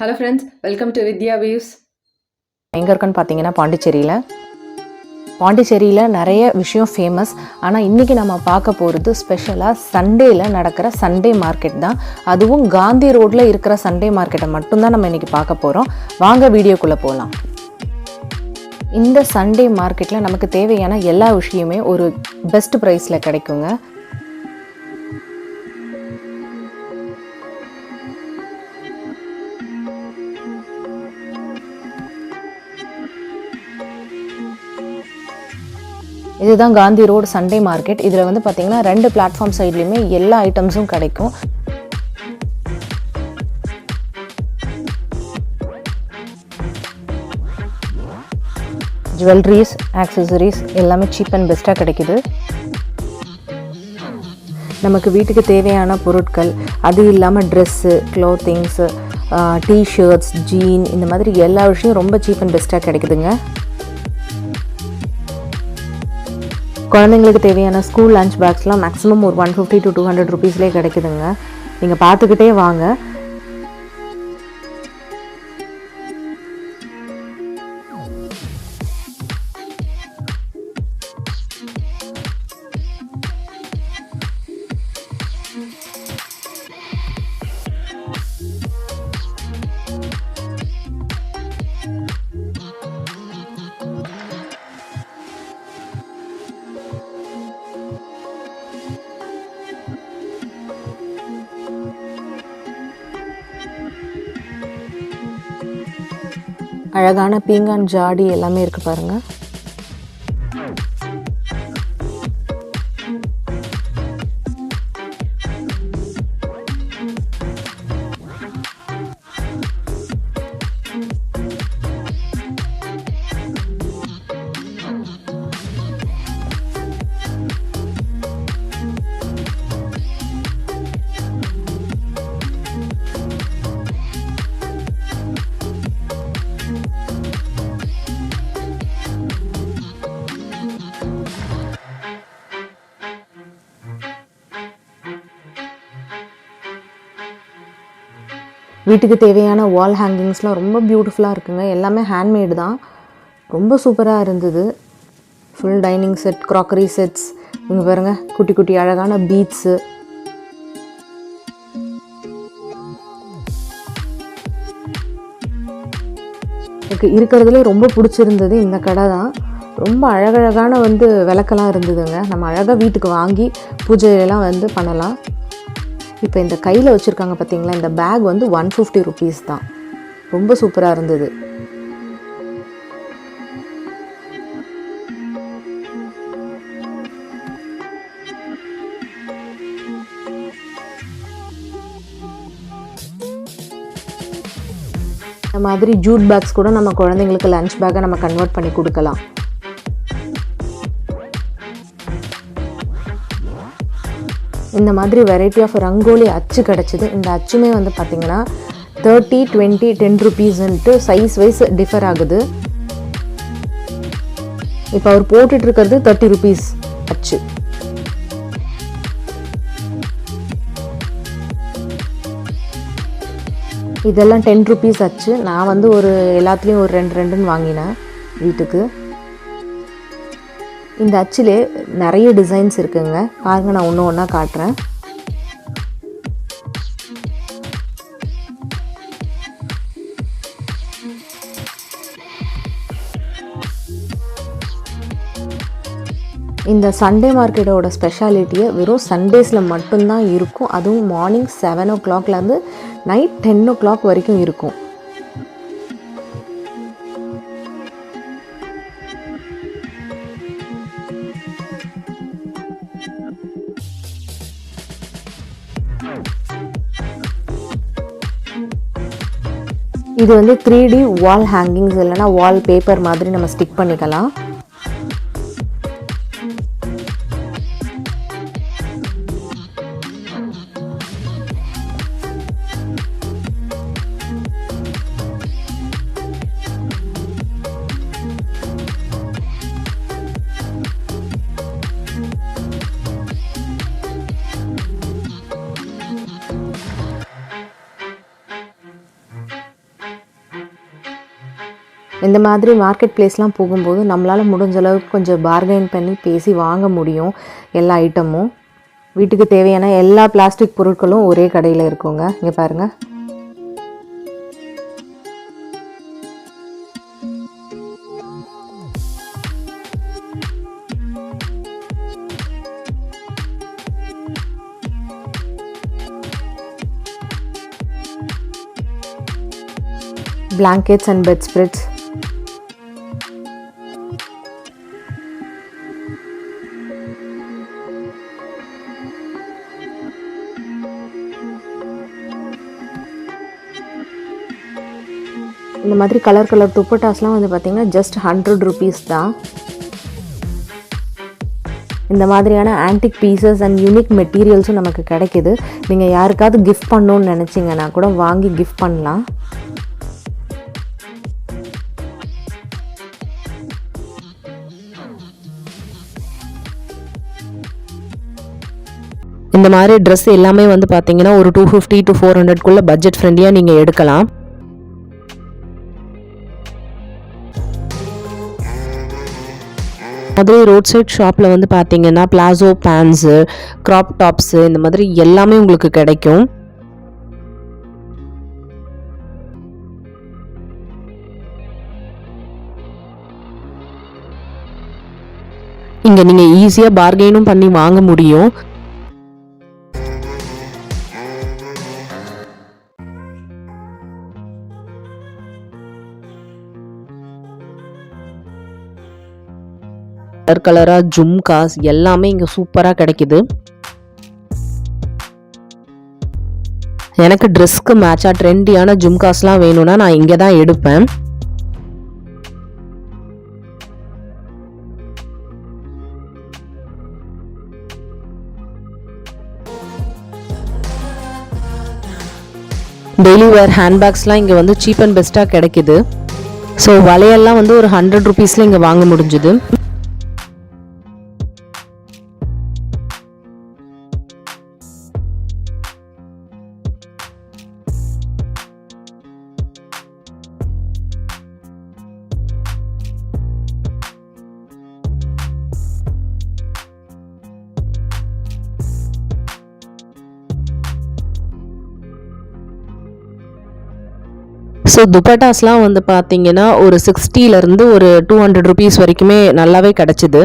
Hello friends welcome to Vidya views எங்கே இருக்குன்னு பார்த்தீங்கன்னா பாண்டிச்சேரியில். பாண்டிச்சேரியில் நிறைய விஷயம் ஃபேமஸ் ஆனால் இன்றைக்கி நம்ம பார்க்க போகிறது ஸ்பெஷலாக சண்டேயில் நடக்கிற சண்டே மார்க்கெட் தான். அதுவும் காந்தி ரோட்டில் இருக்கிற சண்டே மார்க்கெட்டை மட்டும்தான் நம்ம இன்றைக்கி பார்க்க போகிறோம் வாங்க வீடியோக்குள்ளே போகலாம் இந்த சண்டே மார்க்கெட்டில் நமக்கு தேவையான எல்லா விஷயமே ஒரு பெஸ்ட் ப்ரைஸில் கிடைக்குங்க. இதுதான் காந்தி ரோடு சண்டே மார்க்கெட். இதில் வந்து பார்த்தீங்கன்னா ரெண்டு பிளாட்ஃபார்ம் சைட்லேயுமே எல்லா ஐட்டம்ஸும் கிடைக்கும். ஜுவல்லரிஸ் ஆக்சசரிஸ் எல்லாமே சீப் அண்ட் பெஸ்ட்டாக கிடைக்குது. நமக்கு வீட்டுக்கு தேவையான பொருட்கள் அது இல்லாமல் ட்ரெஸ்ஸு க்ளோத்திங்ஸு டிஷர்ட்ஸ் ஜீன் இந்த மாதிரி எல்லா விஷயம் ரொம்ப சீப் அண்ட் பெஸ்ட்டாக கிடைக்குதுங்க. குழந்தைங்களுக்கு தேவையான ஸ்கூல் லஞ்ச் பேக்ஸ்லாம் மேக்ஸிமம் ஒரு one fifty to two hundred ருபீஸ்லேயே கிடைக்குதுங்க. நீங்கள் பார்த்துக்கிட்டே வாங்க. அழகான பீங்கான் ஜாடி எல்லாமே இருக்குது பாருங்கள் வீட்டுக்கு தேவையான வால் ஹேங்கிங்ஸ்லாம் ரொம்ப பியூட்டிஃபுல்லாக இருக்குங்க. எல்லாமே ஹேண்ட்மேடு தான். ரொம்ப சூப்பராக இருந்தது. Full dining set crockery sets இங்கே பாருங்க குட்டி குட்டி அழகான பீட்ஸு எனக்கு இருக்கிறதுலே ரொம்ப பிடிச்சிருந்தது இந்த கடை தான். ரொம்ப அழகழகான வந்து விளக்கெல்லாம் இருந்ததுங்க. நம்ம அழகாக வீட்டுக்கு வாங்கி பூஜையெல்லாம் வந்து பண்ணலாம். இப்போ இந்த கையில் வச்சுருக்காங்க பார்த்தீங்களா இந்த பேக் வந்து ஒன் ஃபிஃப்டி ருபீஸ் தான். ரொம்ப சூப்பராக இருந்தது. இந்த மாதிரி ஜூட் பேக்ஸ் கூட நம்ம குழந்தைங்களுக்கு லஞ்ச் பேக்கை நம்ம கன்வெர்ட் பண்ணி கொடுக்கலாம். இந்த மாதிரி வெரைட்டி ஆஃப் ரங்கோலி அச்சு கிடச்சிது. இந்த அச்சுமே வந்து பார்த்திங்கன்னா தேர்ட்டி டுவெண்ட்டி டென் ருபீஸ்ன்ட்டு சைஸ் வைஸ் டிஃபர் ஆகுது. இப்போ அவர் போட்டுட்ருக்கிறது தேர்ட்டி ருபீஸ் அச்சு. இதெல்லாம் டென் ருபீஸ் ஆச்சு நான் வந்து ஒரு எல்லாத்துலேயும் ஒரு ரெண்டு ரெண்டுன்னு வாங்கினேன் வீட்டுக்கு. இந்த அச்சிலே நிறைய டிசைன்ஸ் இருக்குங்க. பாருங்கள் நான் ஒன்று ஒன்றா காட்டுறேன். இந்த சண்டே மார்க்கெட்டோட ஸ்பெஷாலிட்டியை வெறும் சண்டேஸில் மட்டும்தான் இருக்கும். அதுவும் மார்னிங் செவன் ஓ கிளாக்லேருந்து நைட் டென் ஓ கிளாக் வரைக்கும் இருக்கும். இது வந்து த்ரீ டி வால் ஹேங்கிங்ஸ் இல்லைனா வால் பேப்பர் மாதிரி நம்ம ஸ்டிக் பண்ணிக்கலாம். இந்த மாதிரி மார்க்கெட் பிளேஸ்லாம் போகும்போது நம்மளால் முடிஞ்ச அளவுக்கு கொஞ்சம் பார்கெயின் பண்ணி பேசி வாங்க முடியும் எல்லா ஐட்டமும் வீட்டுக்கு தேவையான எல்லா பிளாஸ்டிக் பொருட்களும் ஒரே கடையில் இருக்குங்க. இங்கே பாருங்கள் blankets and bedspreads. இந்த மாதிரி கலர் கலர் துப்பட்டாஸ்லாம் வந்து பார்த்திங்கன்னா ஜஸ்ட் ஹண்ட்ரட் ருபீஸ் தான். இந்த மாதிரியான ஆன்டிக் பீசஸ் அண்ட் யூனிக் மெட்டீரியல்ஸும் நமக்கு கிடைக்குது. நீங்கள் யாருக்காவது கிஃப்ட் பண்ணணுன்னு நினச்சிங்கன்னா கூட வாங்கி கிஃப்ட் பண்ணலாம். இந்த மாதிரி ட்ரெஸ் எல்லாமே வந்து பார்த்தீங்கன்னா ஒரு டூ ஃபிஃப்டி டு ஃபோர் ஹண்ட்ரட்குள்ளே பட்ஜெட் ஃப்ரெண்ட்லியாக நீங்கள் எடுக்கலாம். மதுரை ரோட் சைட் ஷாப்பில் வந்து பார்த்தீங்கன்னா பிளாசோ பேண்ட்ஸு க்ராப் டாப்ஸு இந்த மாதிரி எல்லாமே உங்களுக்கு கிடைக்கும். இங்கே நீங்கள் ஈஸியாக பார்கெயினும் பண்ணி வாங்க முடியும். கலர் கலராக ஜும்காஸ் எல்லாமே இங்கே சூப்பராக கிடைக்குது. எனக்கு ட்ரெஸ்க்கு மேட்சாக ட்ரெண்டியான ஜும்காஸ்லாம் வேணும்னா நான் இங்கே தான் எடுப்பேன். டெய்லி வேர் ஹேண்ட்பேக்ஸ்லாம் இங்கே வந்து சீப் அண்ட் பெஸ்ட்டாக கிடைக்குது. ஸோ வலையெல்லாம் வந்து ஒரு ஹண்ட்ரட் ருபீஸில் இங்கே வாங்க முடிஞ்சுது. ஸோ துப்பட்டாஸ்லாம் வந்து பார்த்தீங்கன்னா ஒரு சிக்ஸ்டிலேருந்து ஒரு டூ ஹண்ட்ரட் ருபீஸ் வரைக்குமே நல்லாவே கிடச்சிது.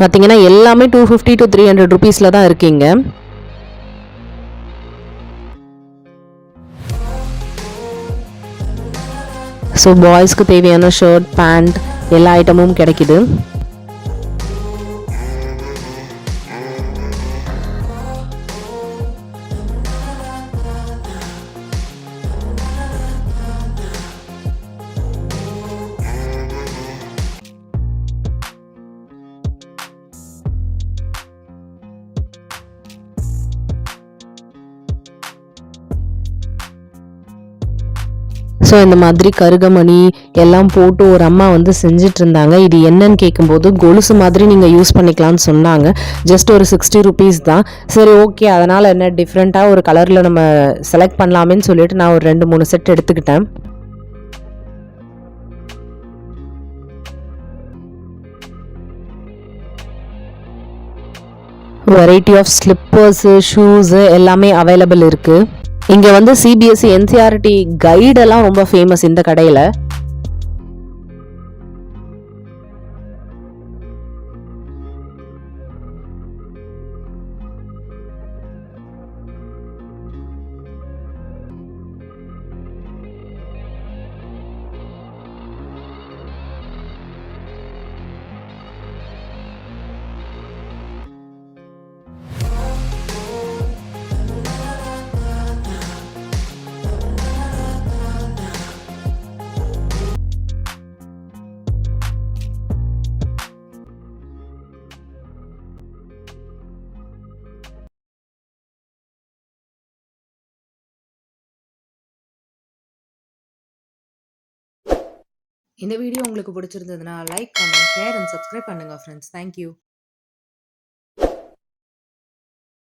பார்த்தீங்கன்னா எல்லாமே two fifty to three hundred ருபீஸில் தான் இருக்கீங்க. ஸோ பாய்ஸ்க்கு தேவையான ஷர்ட் பேண்ட் எல்லா ஐட்டமும் கிடைக்கிது. ஸோ இந்த மாதிரி கருகமணி எல்லாம் போட்டு ஒரு அம்மா வந்து செஞ்சுட்டு இருந்தாங்க இது என்னன்னு கேட்கும்போது கொலுசு மாதிரி நீங்கள் யூஸ் பண்ணிக்கலாம்னு சொன்னாங்க. ஜஸ்ட் ஒரு சிக்ஸ்டி ருபீஸ் தான். சரி ஓகே அதனால் என்ன டிஃப்ரெண்ட்டாக ஒரு கலரில் நம்ம செலக்ட் பண்ணலாமேன்னு சொல்லிட்டு நான் ஒரு ரெண்டு மூணு செட் எடுத்துக்கிட்டேன். வெரைட்டி ஆஃப் ஸ்லிப்பர்ஸு ஷூஸு எல்லாமே அவைலபிள் இருக்குது இங்கே வந்து சிபிஎஸ்சி என்சிஆர்டி கைடெல்லாம் ரொம்ப ஃபேமஸ் இந்த கடையில். இந்த வீடியோ உங்களுக்கு பிடிச்சிருந்ததுன்னா like comment share and subscribe பண்ணுங்கள் ஃப்ரெண்ட்ஸ் தேங்க்யூ